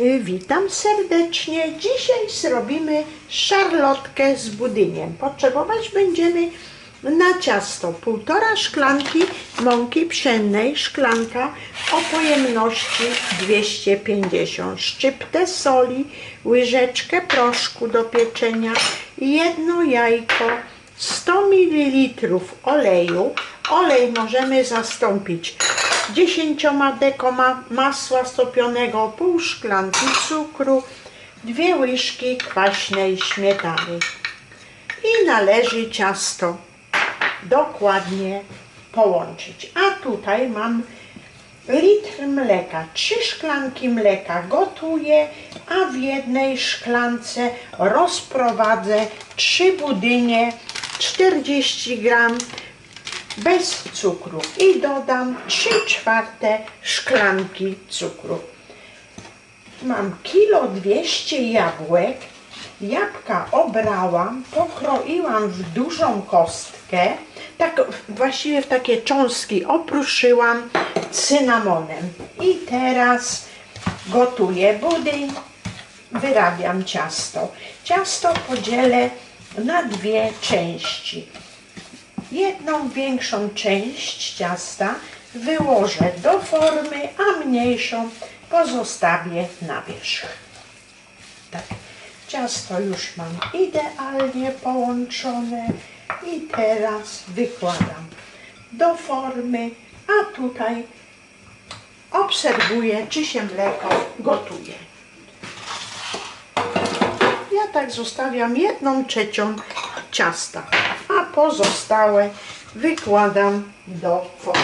Y, Witam serdecznie. Dzisiaj zrobimy szarlotkę z budyniem. Potrzebować będziemy na ciasto półtora szklanki mąki pszennej, szklanka o pojemności 250, szczyptę soli, łyżeczkę proszku do pieczenia, jedno jajko, 100 ml oleju. Olej możemy zastąpić 10 dekoma masła stopionego, pół szklanki cukru, dwie łyżki kwaśnej śmietany. I należy ciasto dokładnie połączyć. A tutaj mam litr mleka, trzy szklanki mleka gotuję, a w jednej szklance rozprowadzę trzy budynie 40 gram bez cukru i dodam 3 czwarte szklanki cukru. Mam kilo 200 jabłek. Jabłka obrałam, pokroiłam w dużą kostkę, tak właściwie w takie cząstki opruszyłam cynamonem. I teraz gotuję budyń, wyrabiam ciasto. Ciasto podzielę na dwie części. Jedną większą część ciasta wyłożę do formy, a mniejszą pozostawię na wierzch. Tak. Ciasto już mam idealnie połączone i teraz wykładam do formy, a tutaj obserwuję, czy się mleko gotuje. Ja tak zostawiam jedną trzecią ciasta, pozostałe wykładam do formy.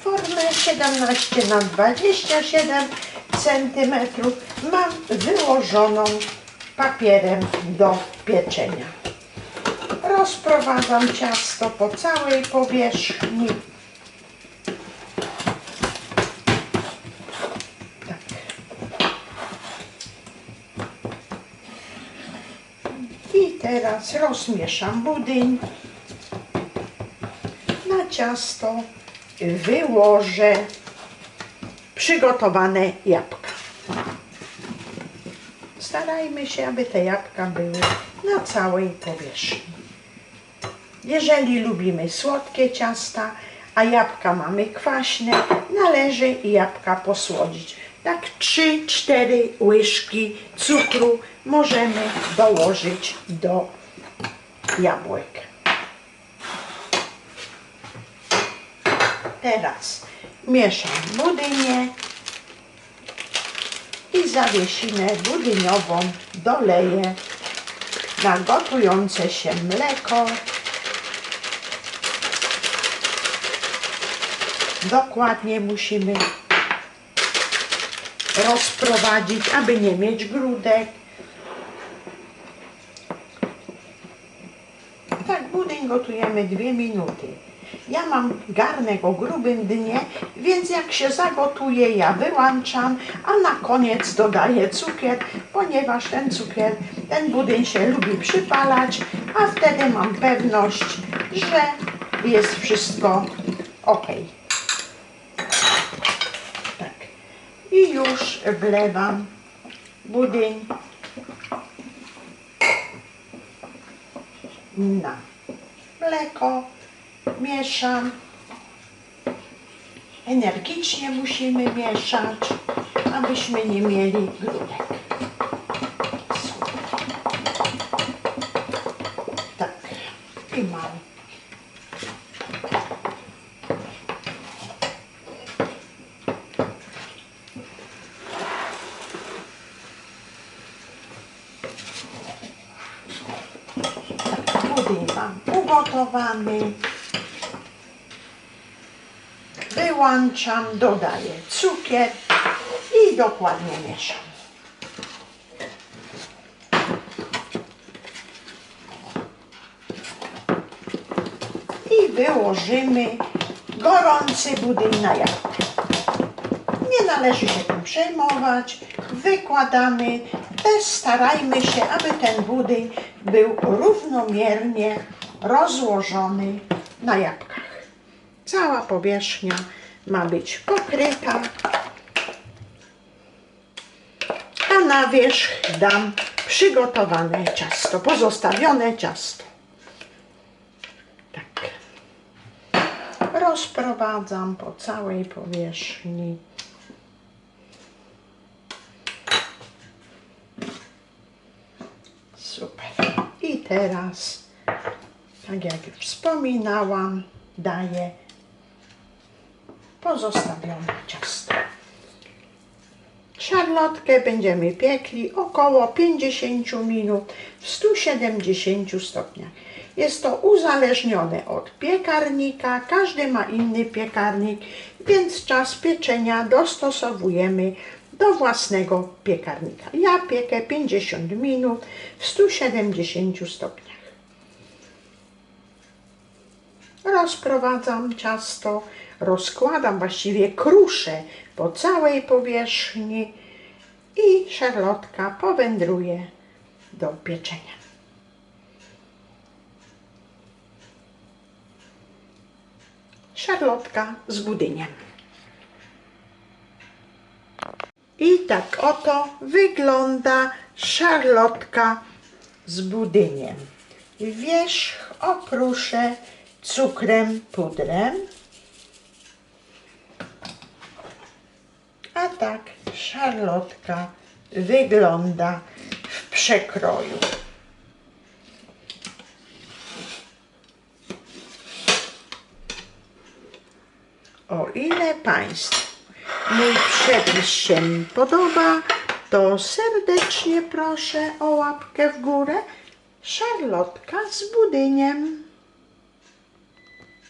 Formę 17 na 27 cm mam wyłożoną papierem do pieczenia. Rozprowadzam ciasto po całej powierzchni. I teraz rozmieszam budyń. Na ciasto wyłożę przygotowane jabłka. Starajmy się, aby te jabłka były na całej powierzchni. Jeżeli lubimy słodkie ciasta, a jabłka mamy kwaśne, należy jabłka posłodzić. Tak 3-4 łyżki cukru możemy dołożyć do jabłek. Teraz mieszam budynię i zawiesinę budyniową doleję na gotujące się mleko. Dokładnie musimy rozprowadzić, aby nie mieć grudek. Tak, budyń gotujemy dwie minuty. Ja mam garnek o grubym dnie, więc jak się zagotuje, ja wyłączam, a na koniec dodaję cukier, ponieważ ten cukier, ten budyń się lubi przypalać, a wtedy mam pewność, że jest wszystko ok. Tak. I już wlewam budyń na mleko mieszam. Energicznie musimy mieszać, abyśmy nie mieli grudek. Tak. I mam. Budyń mam ugotowany. Wyłączam, dodaję cukier i dokładnie mieszam. I wyłożymy gorący budyń na jabłkę. Należy się tym przejmować. Wykładamy. Też starajmy się, aby ten budyń był równomiernie rozłożony na jabłkach. Cała powierzchnia ma być pokryta na wierzch dam przygotowane ciasto, pozostawione ciasto. Tak. Rozprowadzam po całej powierzchni. Super. I teraz, tak jak już wspominałam, daję pozostawione ciasto. Szarlotkę będziemy piekli około 50 minut w 170 stopniach. Jest to uzależnione od piekarnika, każdy ma inny piekarnik, więc czas pieczenia dostosowujemy do własnego piekarnika. Ja piekę 50 minut w 170 stopniach. Rozprowadzam ciasto, rozkładam, właściwie kruszę po całej powierzchni i szarlotka powędruje do pieczenia. Szarlotka z budyniem. I tak oto wygląda szarlotka z budyniem. Wierzch okruszę cukrem, pudrem. A tak szarlotka wygląda w przekroju. O ile Państwu mój przepis się podoba, to serdecznie proszę o łapkę w górę. Szarlotka z budyniem.